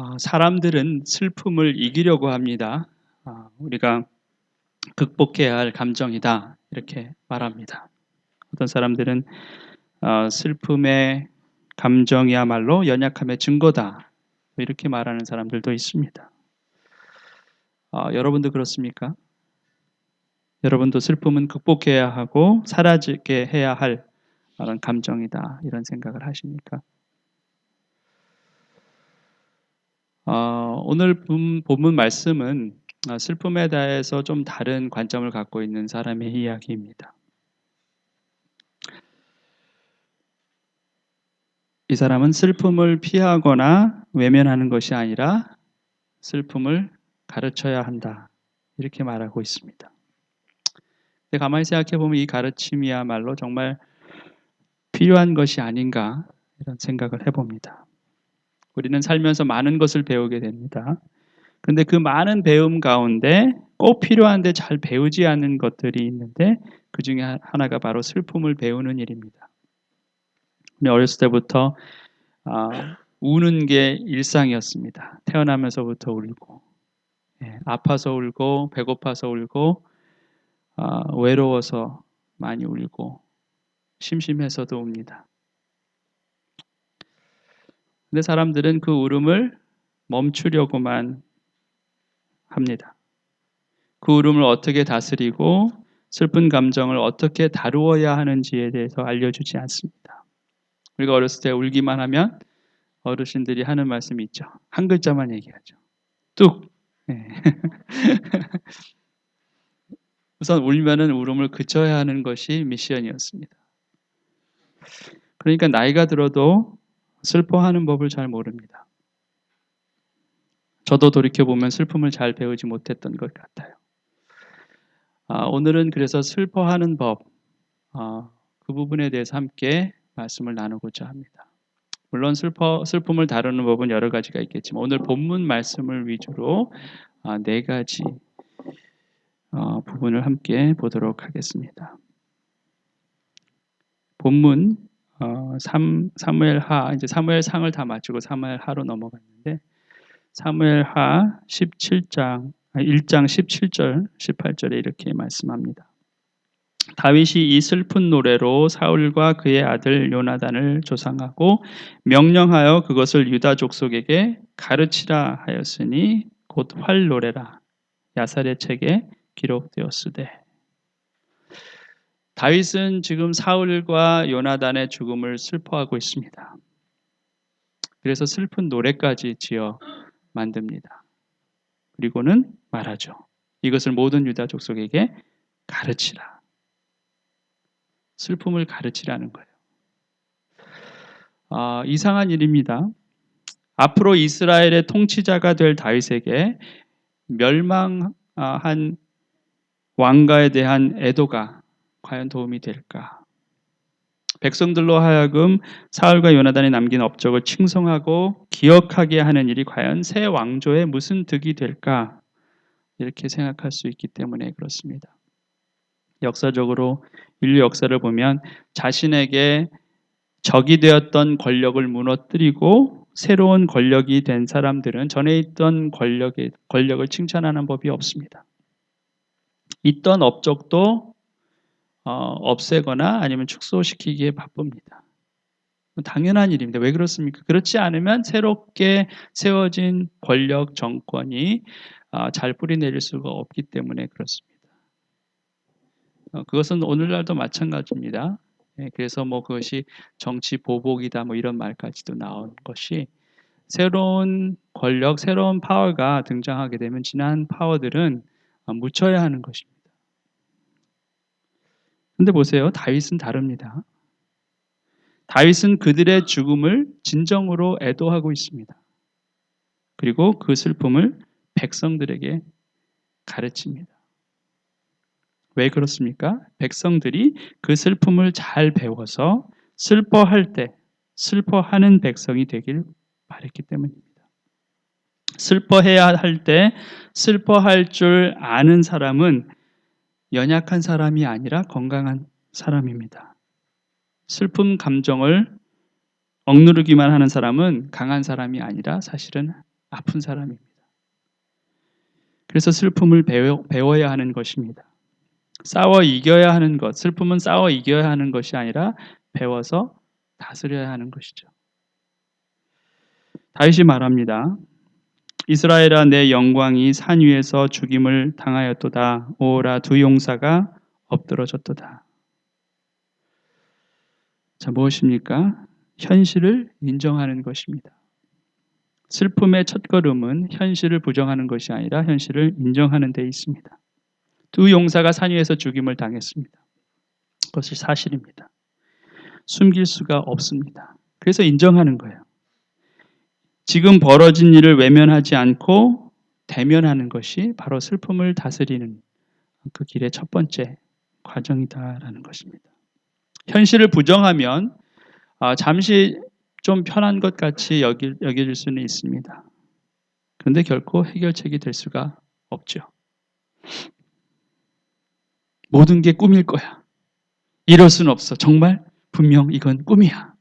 아, 사람들은 슬픔을 이기려고 합니다. 아, 우리가 극복해야 할 감정이다. 이렇게 말합니다. 어떤 사람들은 어, 슬픔의 감정이야말로 연약함의 증거다. 이렇게 말하는 사람들도 있습니다. 어, 여러분도 그렇습니까? 여러분도 슬픔은 극복해야 하고 사라지게 해야 할 그런 감정이다. 이런 생각을 하십니까? 어, 오늘 본문 말씀은 슬픔에 대해서 좀 다른 관점을 갖고 있는 사람의 이야기입니다. 이 사람은 슬픔을 피하거나 외면하는 것이 아니라 슬픔을 가르쳐야 한다. 이렇게 말하고 있습니다. 근데 가만히 생각해 보면 이 가르침이야말로 정말 필요한 것이 아닌가 이런 생각을 해봅니다. 우리는 살면서 많은 것을 배우게 됩니다. 근데 그 많은 배움 가운데 꼭 필요한데 잘 배우지 않는 것들이 있는데 그 중에 하나가 바로 슬픔을 배우는 일입니다. 어렸을 때부터 아, 우는 게 일상이었습니다. 태어나면서부터 울고, 예, 아파서 울고, 배고파서 울고, 아, 외로워서 많이 울고, 심심해서도 웁니다. 근데 사람들은 그 울음을 멈추려고만 합니다. 그 울음을 어떻게 다스리고 슬픈 감정을 어떻게 다루어야 하는지에 대해서 알려주지 않습니다. 우리가 어렸을 때 울기만 하면 어르신들이 하는 말씀이 있죠. 한 글자만 얘기하죠. 뚝. 네. 우선 울면은 울음을 그쳐야 하는 것이 미션이었습니다. 그러니까 나이가 들어도 슬퍼하는 법을 잘 모릅니다. 저도 돌이켜보면 슬픔을 잘 배우지 못했던 것 같아요. 아, 오늘은 그래서 슬퍼하는 법, 아, 그 부분에 대해서 함께 말씀을 나누고자 합니다. 물론 슬퍼, 슬픔을 다루는 법은 여러 가지가 있겠지만 오늘 본문 말씀을 위주로 아, 네 가지 어, 부분을 함께 보도록 하겠습니다. 본문 어, 3, 사무엘하 이제 사무엘 상을 다 마치고 사무엘하로 넘어갔는데 사무엘하 17장 1장 17절 18절에 이렇게 말씀합니다. 다윗이 이 슬픈 노래로 사울과 그의 아들 요나단을 조상하고 명령하여 그것을 유다 족속에게 가르치라 하였으니 곧 활 노래라 야살의 책에 기록되었으되 다윗은 지금 사울과 요나단의 죽음을 슬퍼하고 있습니다. 그래서 슬픈 노래까지 지어 만듭니다. 그리고는 말하죠. 이것을 모든 유다 족속에게 가르치라. 슬픔을 가르치라는 거예요. 아, 이상한 일입니다. 앞으로 이스라엘의 통치자가 될 다윗에게 멸망한 왕가에 대한 애도가 과연 도움이 될까? 백성들로 하여금 사울과 요나단이 남긴 업적을 칭송하고 기억하게 하는 일이 과연 새 왕조에 무슨 득이 될까? 이렇게 생각할 수 있기 때문에 그렇습니다. 역사적으로 인류 역사를 보면 자신에게 적이 되었던 권력을 무너뜨리고 새로운 권력이 된 사람들은 전에 있던 권력의, 권력을 칭찬하는 법이 없습니다. 있던 업적도 어, 없애거나 아니면 축소시키기에 바쁩니다. 당연한 일입니다. 왜 그렇습니까? 그렇지 않으면 새롭게 세워진 권력 정권이 어, 잘 뿌리내릴 수가 없기 때문에 그렇습니다. 어, 그것은 오늘날도 마찬가지입니다. 예, 그래서 뭐 그것이 정치 보복이다 뭐 이런 말까지도 나온 것이 새로운 권력, 새로운 파워가 등장하게 되면 지난 파워들은 어, 묻혀야 하는 것입니다. 근데 보세요. 다윗은 다릅니다. 다윗은 그들의 죽음을 진정으로 애도하고 있습니다. 그리고 그 슬픔을 백성들에게 가르칩니다. 왜 그렇습니까? 백성들이 그 슬픔을 잘 배워서 슬퍼할 때 슬퍼하는 백성이 되길 바랬기 때문입니다. 슬퍼해야 할 때 슬퍼할 줄 아는 사람은 연약한 사람이 아니라 건강한 사람입니다. 슬픔 감정을 억누르기만 하는 사람은 강한 사람이 아니라 사실은 아픈 사람입니다. 그래서 슬픔을 배워, 배워야 하는 것입니다. 싸워 이겨야 하는 것, 슬픔은 싸워 이겨야 하는 것이 아니라 배워서 다스려야 하는 것이죠. 다윗이 말합니다. 이스라엘아 내 영광이 산 위에서 죽임을 당하였도다. 오라 두 용사가 엎드러졌도다. 자, 무엇입니까? 현실을 인정하는 것입니다. 슬픔의 첫걸음은 현실을 부정하는 것이 아니라 현실을 인정하는 데 있습니다. 두 용사가 산 위에서 죽임을 당했습니다. 그것이 사실입니다. 숨길 수가 없습니다. 그래서 인정하는 거예요. 지금 벌어진 일을 외면하지 않고 대면하는 것이 바로 슬픔을 다스리는 그 길의 첫 번째 과정이다라는 것입니다. 현실을 부정하면 아, 잠시 좀 편한 것 같이 여겨질 수는 있습니다. 그런데 결코 해결책이 될 수가 없죠. 모든 게 꿈일 거야. 이럴 수는 없어. 정말 분명 이건 꿈이야.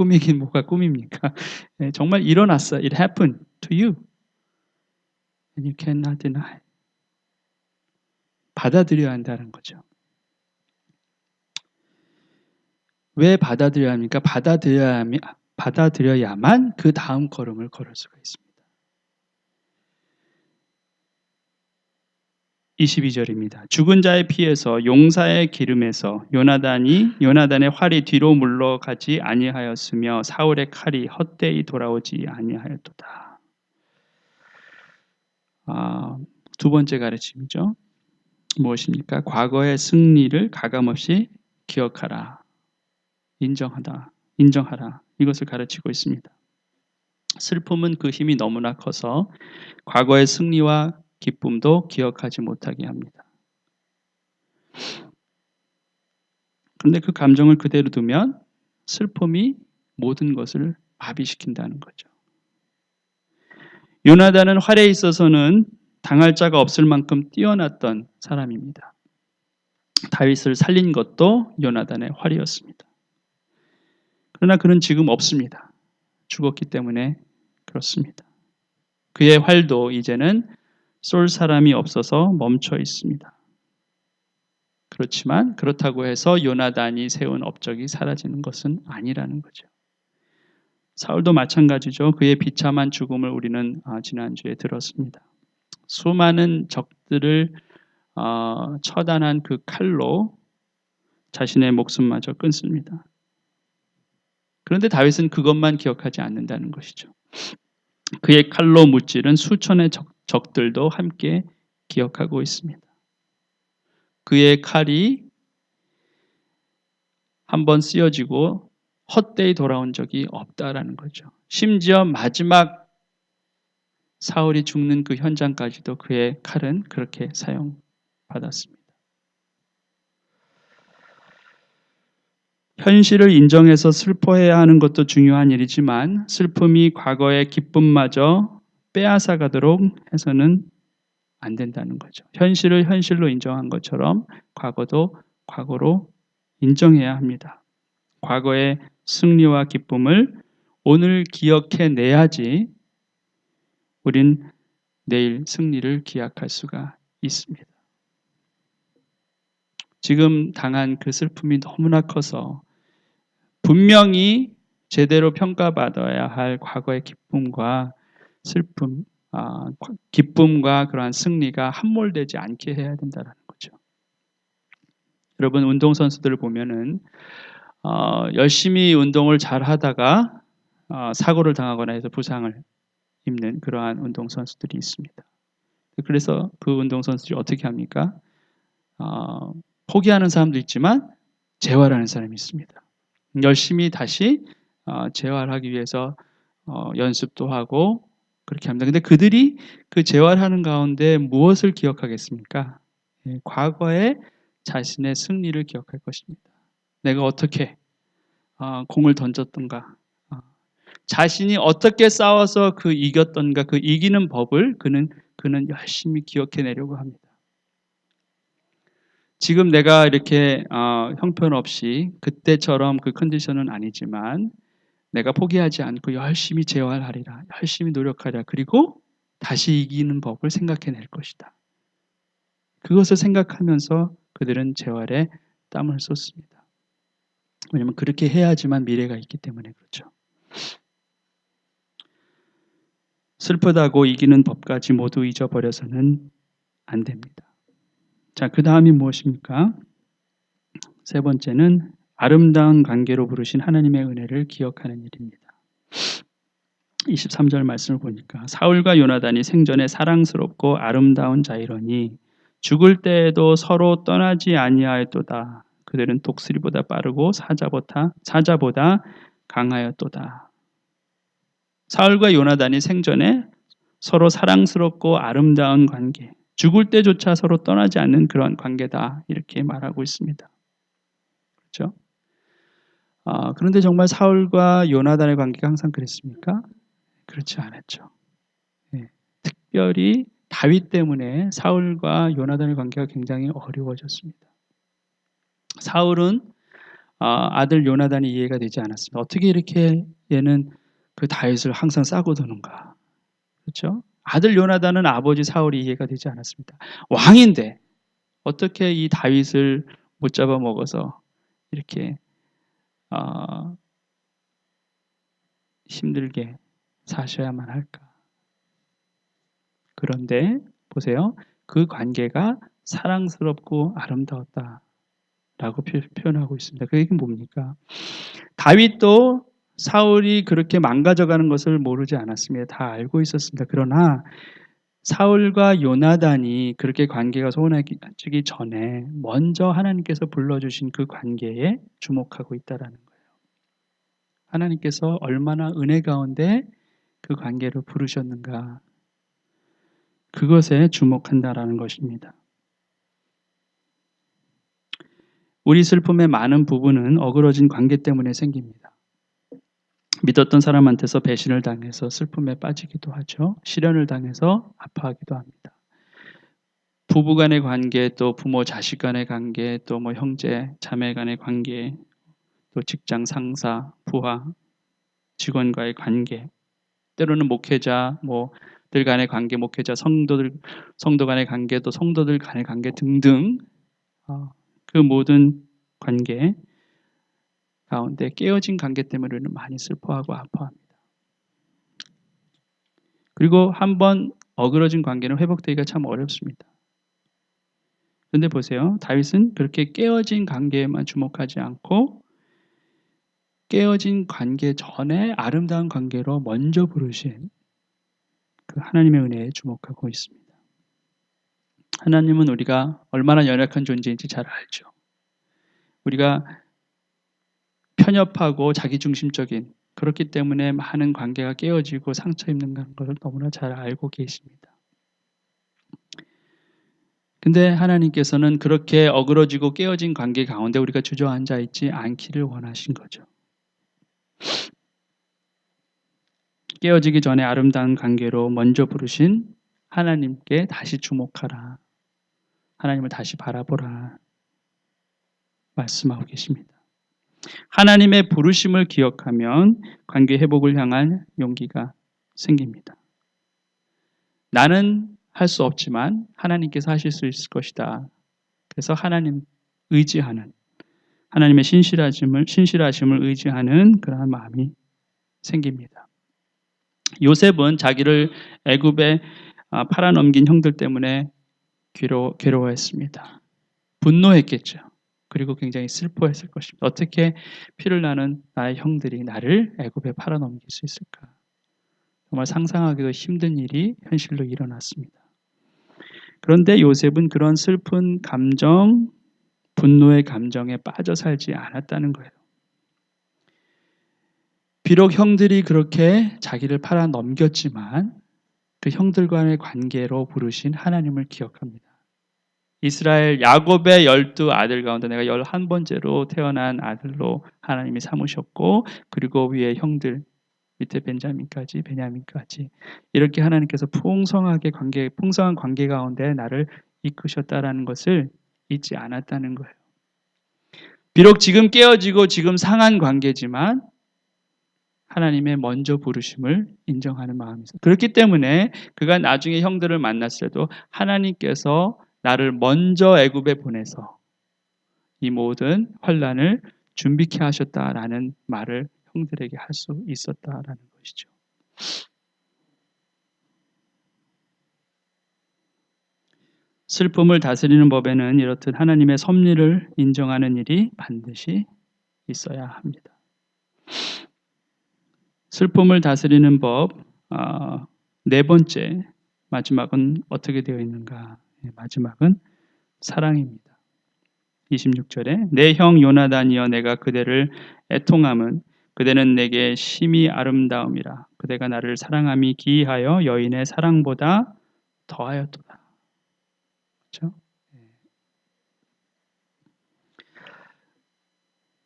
꿈이긴 뭐가 꿈입니까? 네, 정말 일어났어. It happened to you. And you cannot deny. 받아들여야 한다는 거죠. 왜 받아들여야 합니까? 받아들여야, 받아들여야만 그 다음 걸음을 걸을 수가 있습니다. 22절입니다. 죽은 자의 피에서 용사의 기름에서 요나단이 요나단의 활이 뒤로 물러가지 아니하였으며 사울의 칼이 헛되이 돌아오지 아니하였도다. 아, 두 번째 가르침이죠. 무엇입니까? 과거의 승리를 가감없이 기억하라. 인정하다. 인정하라. 이것을 가르치고 있습니다. 슬픔은 그 힘이 너무나 커서 과거의 승리와 기쁨도 기억하지 못하게 합니다. 그런데 그 감정을 그대로 두면 슬픔이 모든 것을 마비시킨다는 거죠. 요나단은 활에 있어서는 당할 자가 없을 만큼 뛰어났던 사람입니다. 다윗을 살린 것도 요나단의 활이었습니다. 그러나 그는 지금 없습니다. 죽었기 때문에 그렇습니다. 그의 활도 이제는 쏠 사람이 없어서 멈춰 있습니다. 그렇지만 그렇다고 해서 요나단이 세운 업적이 사라지는 것은 아니라는 거죠. 사울도 마찬가지죠. 그의 비참한 죽음을 우리는 아, 지난주에 들었습니다. 수많은 적들을 어, 처단한 그 칼로 자신의 목숨마저 끊습니다. 그런데 다윗은 그것만 기억하지 않는다는 것이죠. 그의 칼로 무찌른 수천의 적, 적들도 함께 기억하고 있습니다. 그의 칼이 한번 쓰여지고 헛되이 돌아온 적이 없다라는 거죠. 심지어 마지막 사울이 죽는 그 현장까지도 그의 칼은 그렇게 사용받았습니다. 현실을 인정해서 슬퍼해야 하는 것도 중요한 일이지만 슬픔이 과거의 기쁨마저 빼앗아 가도록 해서는 안 된다는 거죠. 현실을 현실로 인정한 것처럼 과거도 과거로 인정해야 합니다. 과거의 승리와 기쁨을 오늘 기억해 내야지 우린 내일 승리를 기약할 수가 있습니다. 지금 당한 그 슬픔이 너무나 커서 분명히 제대로 평가받아야 할 과거의 기쁨과 슬픔, 아, 기쁨과 그러한 승리가 함몰되지 않게 해야 된다는 거죠. 여러분 운동 선수들을 보면은 어, 열심히 운동을 잘 하다가 어, 사고를 당하거나 해서 부상을 입는 그러한 운동 선수들이 있습니다. 그래서 그 운동 선수들이 어떻게 합니까? 어, 포기하는 사람도 있지만 재활하는 사람이 있습니다. 열심히 다시 어, 재활하기 위해서 어, 연습도 하고 그렇게 합니다. 근데 그들이 그 재활하는 가운데 무엇을 기억하겠습니까? 예, 과거의 자신의 승리를 기억할 것입니다. 내가 어떻게 어, 공을 던졌던가, 어, 자신이 어떻게 싸워서 그 이겼던가, 그 이기는 법을 그는 그는 열심히 기억해내려고 합니다. 지금 내가 이렇게 어, 형편없이 그때처럼 그 컨디션은 아니지만 내가 포기하지 않고 열심히 재활하리라. 열심히 노력하리라. 그리고 다시 이기는 법을 생각해낼 것이다. 그것을 생각하면서 그들은 재활에 땀을 쏟습니다. 왜냐하면 그렇게 해야지만 미래가 있기 때문에 그렇죠. 슬프다고 이기는 법까지 모두 잊어버려서는 안 됩니다. 자, 그 다음이 무엇입니까? 세 번째는 아름다운 관계로 부르신 하나님의 은혜를 기억하는 일입니다. 23절 말씀을 보니까 사울과 요나단이 생전에 사랑스럽고 아름다운 자이러니 죽을 때에도 서로 떠나지 아니하였도다. 그들은 독수리보다 빠르고 사자보다 사자보다 강하였도다. 사울과 요나단이 생전에 서로 사랑스럽고 아름다운 관계, 죽을 때조차 서로 떠나지 않는 그런 관계다 이렇게 말하고 있습니다. 그렇죠? 아, 그런데 정말 사울과 요나단의 관계가 항상 그랬습니까? 그렇지 않았죠. 예, 특별히 다윗 때문에 사울과 요나단의 관계가 굉장히 어려워졌습니다. 사울은 아, 들 요나단이 이해가 되지 않았습니다. 어떻게 이렇게 얘는 그 다윗을 항상 싸고 도는가? 그렇죠? 아들 요나단은 아버지 사울이 이해가 되지 않았습니다. 왕인데 어떻게 이 다윗을 못 잡아 먹어서 이렇게 어, 힘들게 사셔야만 할까? 그런데 보세요. 그 관계가 사랑스럽고 아름다웠다. 라고 표현하고 있습니다. 그 얘기는 뭡니까? 다윗도 사울이 그렇게 망가져가는 것을 모르지 않았습니다. 다 알고 있었습니다. 그러나 사울과 요나단이 그렇게 관계가 소원해지기 전에 먼저 하나님께서 불러주신 그 관계에 주목하고 있다라는 거예요. 하나님께서 얼마나 은혜 가운데 그 관계를 부르셨는가 그것에 주목한다라는 것입니다. 우리 슬픔의 많은 부분은 어그러진 관계 때문에 생깁니다. 믿었던 사람한테서 배신을 당해서 슬픔에 빠지기도 하죠. 시련을 당해서 아파하기도 합니다. 부부 간의 관계, 또 부모 자식 간의 관계, 또 뭐 형제 자매 간의 관계, 또 직장 상사, 부하, 직원과의 관계, 때로는 목회자, 뭐들 간의 관계, 목회자, 성도들, 성도 간의 관계, 또 성도들 간의 관계 등등 어, 그 모든 관계 가운데 깨어진 관계 때문에 우리는 많이 슬퍼하고 아파합니다. 그리고 한번 어그러진 관계는 회복되기가 참 어렵습니다. 그런데 보세요. 다윗은 그렇게 깨어진 관계에만 주목하지 않고 깨어진 관계 전에 아름다운 관계로 먼저 부르신 그 하나님의 은혜에 주목하고 있습니다. 하나님은 우리가 얼마나 연약한 존재인지 잘 알죠. 우리가 편협하고 자기중심적인 그렇기 때문에 많은 관계가 깨어지고 상처 입는 것을 너무나 잘 알고 계십니다. 근데 하나님께서는 그렇게 어그러지고 깨어진 관계 가운데 우리가 주저앉아 있지 않기를 원하신 거죠. 깨어지기 전에 아름다운 관계로 먼저 부르신 하나님께 다시 주목하라. 하나님을 다시 바라보라. 말씀하고 계십니다. 하나님의 부르심을 기억하면 관계 회복을 향한 용기가 생깁니다. 나는 할 수 없지만 하나님께서 하실 수 있을 것이다. 그래서 하나님 의지하는 하나님의 신실하심을 신실하심을 의지하는 그러한 마음이 생깁니다. 요셉은 자기를 애굽에 아, 팔아넘긴 형들 때문에 괴로, 괴로워했습니다. 분노했겠죠. 그리고 굉장히 슬퍼했을 것입니다. 어떻게 피를 나는 나의 형들이 나를 애굽에 팔아넘길 수 있을까? 정말 상상하기도 힘든 일이 현실로 일어났습니다. 그런데 요셉은 그런 슬픈 감정, 분노의 감정에 빠져 살지 않았다는 거예요. 비록 형들이 그렇게 자기를 팔아 넘겼지만 그 형들과의 관계로 부르신 하나님을 기억합니다. 이스라엘 야곱의 열두 아들 가운데 내가 열한 번째로 태어난 아들로 하나님이 삼으셨고 그리고 위에 형들 밑에 벤자민까지 베냐민까지 이렇게 하나님께서 풍성하게 관계 풍성한 관계 가운데 나를 이끄셨다라는 것을 잊지 않았다는 거예요. 비록 지금 깨어지고 지금 상한 관계지만 하나님의 먼저 부르심을 인정하는 마음이 있어요. 그렇기 때문에 그가 나중에 형들을 만났을 때도 하나님께서 나를 먼저 애굽에 보내서 이 모든 환란을 준비케 하셨다라는 말을 형들에게 할 수 있었다라는 것이죠. 슬픔을 다스리는 법에는 이렇듯 하나님의 섭리를 인정하는 일이 반드시 있어야 합니다. 슬픔을 다스리는 법, 어, 네 번째, 마지막은 어떻게 되어 있는가? 네, 마지막은 사랑입니다. 26절에 내 형 요나단이여 내가 그대를 애통함은 그대는 내게 심히 아름다움이라 그대가 나를 사랑함이 기이하여 여인의 사랑보다 더하였도다. 그렇죠?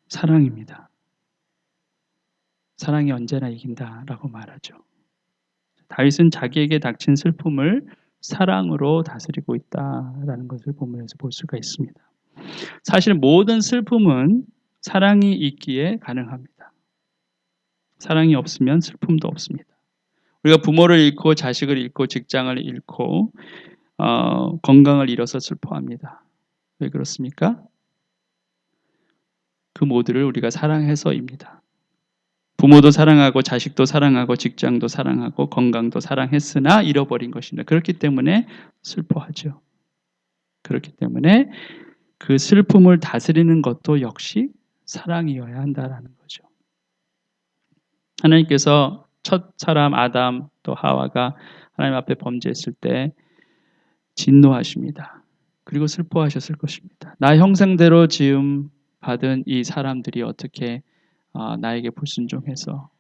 사랑입니다. 사랑이 언제나 이긴다라고 말하죠. 다윗은 자기에게 닥친 슬픔을 사랑으로 다스리고 있다라는 것을 본문에서 볼 수가 있습니다. 사실 모든 슬픔은 사랑이 있기에 가능합니다. 사랑이 없으면 슬픔도 없습니다. 우리가 부모를 잃고 자식을 잃고 직장을 잃고 어, 건강을 잃어서 슬퍼합니다. 왜 그렇습니까? 그 모두를 우리가 사랑해서입니다. 부모도 사랑하고 자식도 사랑하고 직장도 사랑하고 건강도 사랑했으나 잃어버린 것입니다. 그렇기 때문에 슬퍼하죠. 그렇기 때문에 그 슬픔을 다스리는 것도 역시 사랑이어야 한다라는 거죠. 하나님께서 첫 사람 아담 또 하와가 하나님 앞에 범죄했을 때 진노하십니다. 그리고 슬퍼하셨을 것입니다. 나 형상대로 지음 받은 이 사람들이 어떻게 어, 나에게 불순종해서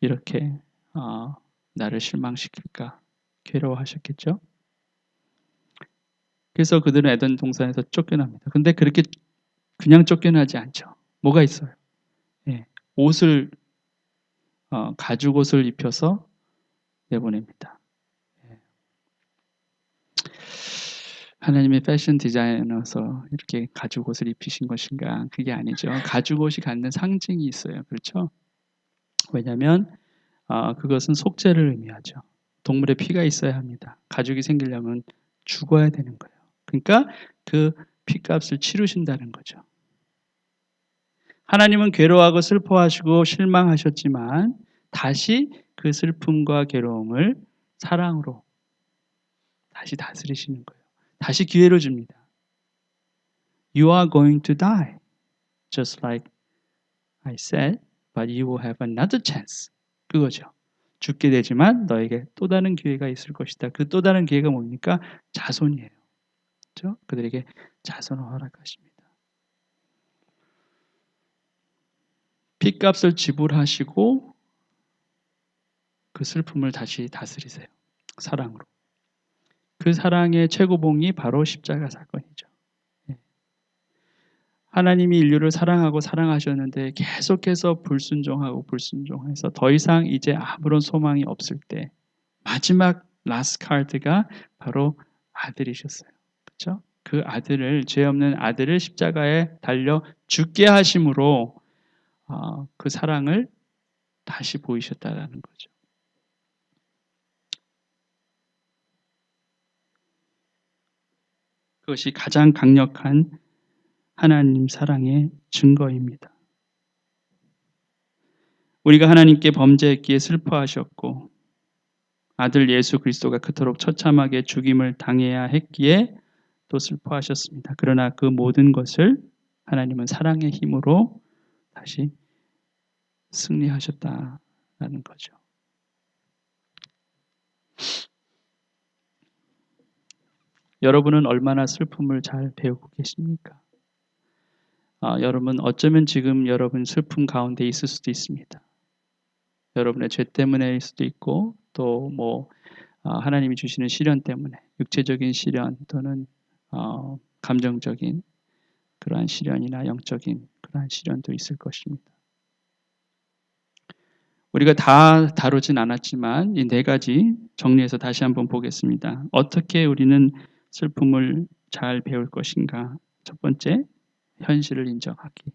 이렇게 어, 나를 실망시킬까 괴로워하셨겠죠. 그래서 그들은 에덴 동산에서 쫓겨납니다. 근데 그렇게 그냥 쫓겨나지 않죠. 뭐가 있어요? 예, 옷을 어, 가죽 옷을 입혀서 내보냅니다. 예. 하나님의 패션 디자이너서 이렇게 가죽 옷을 입히신 것인가? 그게 아니죠. 가죽 옷이 갖는 상징이 있어요. 그렇죠? 왜냐하면 어, 그것은 속죄를 의미하죠. 동물의 피가 있어야 합니다. 가죽이 생기려면 죽어야 되는 거예요. 그러니까 그 피값을 치르신다는 거죠. 하나님은 괴로워하고 슬퍼하시고 실망하셨지만 다시 그 슬픔과 괴로움을 사랑으로 다시 다스리시는 거예요. 다시 기회를 줍니다. You are going to die. Just like I said, but you will have another chance. 그거죠. 죽게 되지만 너에게 또 다른 기회가 있을 것이다. 그 또 다른 기회가 뭡니까? 자손이에요. 그렇죠? 그들에게 자손을 허락하십니다. 핏값을 지불하시고 그 슬픔을 다시 다스리세요. 사랑으로. 그 사랑의 최고봉이 바로 십자가 사건이죠. 예. 하나님이 인류를 사랑하고 사랑하셨는데 계속해서 불순종하고 불순종해서 더 이상 이제 아무런 소망이 없을 때 마지막 라스 카드가 바로 아들이셨어요. 그렇죠? 그 아들을 죄 없는 아들을 십자가에 달려 죽게 하심으로 어, 그 사랑을 다시 보이셨다라는 거죠. 그것이 가장 강력한 하나님 사랑의 증거입니다. 우리가 하나님께 범죄했기에 슬퍼하셨고 아들 예수 그리스도가 그토록 처참하게 죽임을 당해야 했기에 또 슬퍼하셨습니다. 그러나 그 모든 것을 하나님은 사랑의 힘으로 다시 승리하셨다라는 거죠. 여러분은 얼마나 슬픔을 잘 배우고 계십니까? 아, 여러분 어쩌면 지금 여러분 슬픔 가운데 있을 수도 있습니다. 여러분의 죄 때문에일 수도 있고 또뭐 아, 하나님이 주시는 시련 때문에 육체적인 시련 또는 어, 감정적인 그러한 시련이나 영적인 그러한 시련도 있을 것입니다. 우리가 다 다루진 않았지만 이 네 가지 정리해서 다시 한번 보겠습니다. 어떻게 우리는 슬픔을 잘 배울 것인가? 첫 번째, 현실을 인정하기.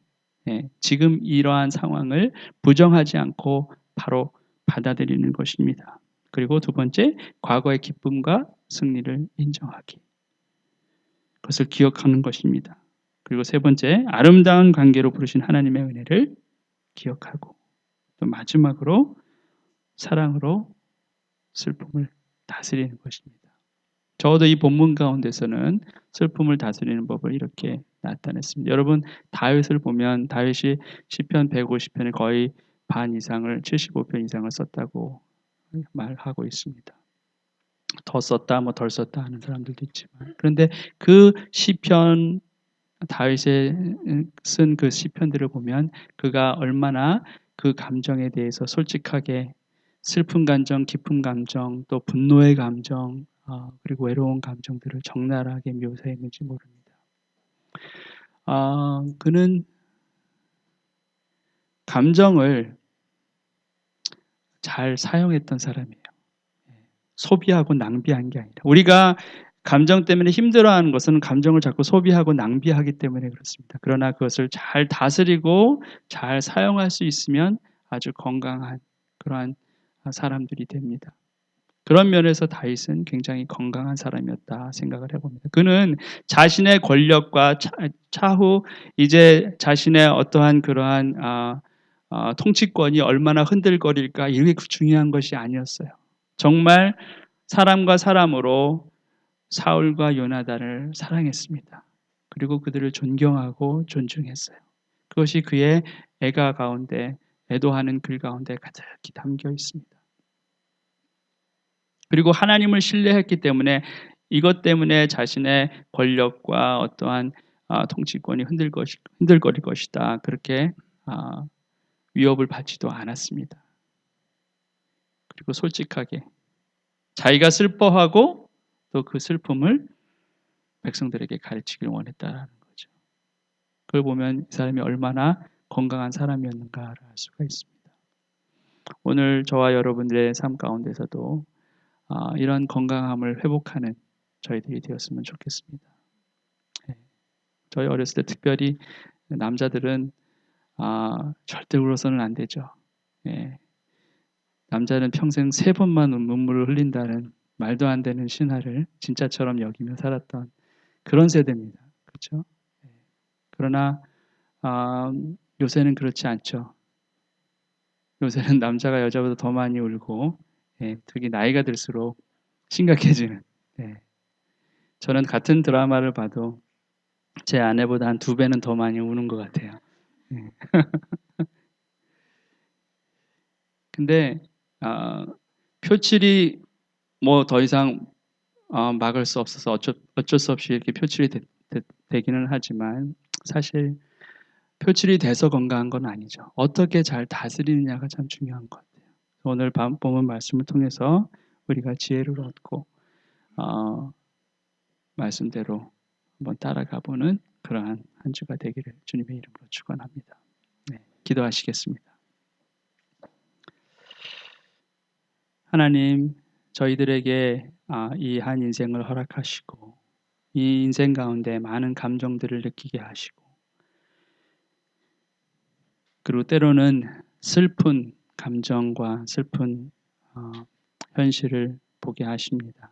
예, 지금 이러한 상황을 부정하지 않고 바로 받아들이는 것입니다. 그리고 두 번째, 과거의 기쁨과 승리를 인정하기. 그것을 기억하는 것입니다. 그리고 세 번째, 아름다운 관계로 부르신 하나님의 은혜를 기억하고 또 마지막으로 사랑으로 슬픔을 다스리는 것입니다. 적어도 이 본문 가운데서는 슬픔을 다스리는 법을 이렇게 나타냈습니다. 여러분 다윗을 보면 다윗이 시편 150편의 거의 반 이상을 75편 이상을 썼다고 말하고 있습니다. 더 썼다 뭐 덜 썼다 하는 사람들도 있지만 그런데 그 시편 다윗의 쓴 그 시편들을 보면 그가 얼마나 그 감정에 대해서 솔직하게 슬픈 감정, 기쁜 감정, 또 분노의 감정, 어, 그리고 외로운 감정들을 적나라하게 묘사했는지 모릅니다. 어, 그는 감정을 잘 사용했던 사람이에요. 소비하고 낭비한 게 아니라 우리가 감정 때문에 힘들어하는 것은 감정을 자꾸 소비하고 낭비하기 때문에 그렇습니다. 그러나 그것을 잘 다스리고 잘 사용할 수 있으면 아주 건강한 그러한 사람들이 됩니다. 그런 면에서 다윗은 굉장히 건강한 사람이었다 생각을 해봅니다. 그는 자신의 권력과 차, 후 이제 자신의 어떠한 그러한 아, 아, 통치권이 얼마나 흔들거릴까 이게 중요한 것이 아니었어요. 정말 사람과 사람으로 사울과 요나단을 사랑했습니다. 그리고 그들을 존경하고 존중했어요. 그것이 그의 애가 가운데 애도하는 글 가운데 가득히 담겨 있습니다. 그리고 하나님을 신뢰했기 때문에 이것 때문에 자신의 권력과 어떠한 아, 통치권이 흔들 것이, 흔들거릴 것이다. 그렇게 아, 위협을 받지도 않았습니다. 그리고 솔직하게 자기가 슬퍼하고 또 그 슬픔을 백성들에게 가르치길 원했다라는 거죠. 그걸 보면 이 사람이 얼마나 건강한 사람이었는가를 알 수가 있습니다. 오늘 저와 여러분들의 삶 가운데서도 아, 이런 건강함을 회복하는 저희들이 되었으면 좋겠습니다. 네. 저희 어렸을 때 특별히 남자들은 아, 절대 울어서는 안 되죠. 예. 남자는 평생 세 번만 눈물을 흘린다는 말도 안 되는 신화를 진짜처럼 여기며 살았던 그런 세대입니다. 그렇죠? 예. 그러나 아, 요새는 그렇지 않죠. 요새는 남자가 여자보다 더 많이 울고 예, 특히 나이가 들수록 심각해지는. 예. 저는 같은 드라마를 봐도 제 아내보다 한 두 배는 더 많이 우는 것 같아요. 예. 근데 어, 표출이 뭐 더 이상 어, 막을 수 없어서 어쩔, 어쩔 수 없이 이렇게 표출이 되, 되, 기는 하지만 사실 표출이 돼서 건강한 건 아니죠. 어떻게 잘 다스리느냐가 참 중요한 것. 오늘 본문 말씀을 통해서 우리가 지혜를 얻고 어, 말씀대로 한번 따라가 보는 그러한 한 주가 되기를 주님의 이름으로 축원합니다. 네, 기도하시겠습니다. 하나님, 저희들에게 아, 이한 인생을 허락하시고 이 인생 가운데 많은 감정들을 느끼게 하시고 그리고 때로는 슬픈 감정과 슬픈 어, 현실을 보게 하십니다.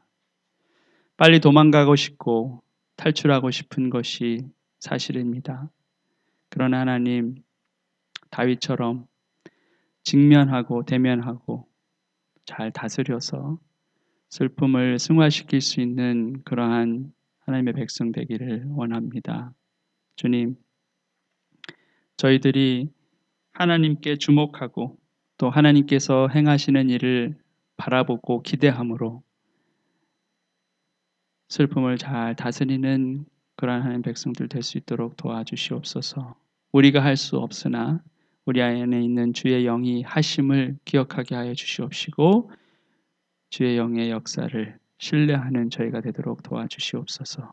빨리 도망가고 싶고 탈출하고 싶은 것이 사실입니다. 그러나 하나님, 다윗처럼 직면하고 대면하고 잘 다스려서 슬픔을 승화시킬 수 있는 그러한 하나님의 백성 되기를 원합니다. 주님, 저희들이 하나님께 주목하고 또 하나님께서 행하시는 일을 바라보고 기대함으로 슬픔을 잘 다스리는 그러한 하나님 백성들 될 수 있도록 도와주시옵소서. 우리가 할 수 없으나 우리 안에 있는 주의 영이 하심을 기억하게 하여 주시옵시고 주의 영의 역사를 신뢰하는 저희가 되도록 도와주시옵소서.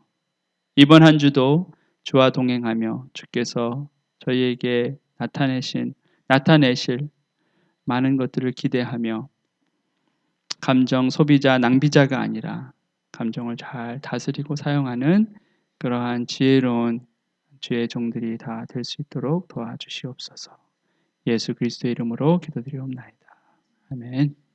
이번 한 주도 주와 동행하며 주께서 저희에게 나타내신 나타내실 많은 것들을 기대하며 감정 소비자 낭비자가 아니라 감정을 잘 다스리고 사용하는 그러한 지혜로운 주의 종들이 다 될 수 있도록 도와주시옵소서. 예수 그리스도의 이름으로 기도드리옵나이다. 아멘.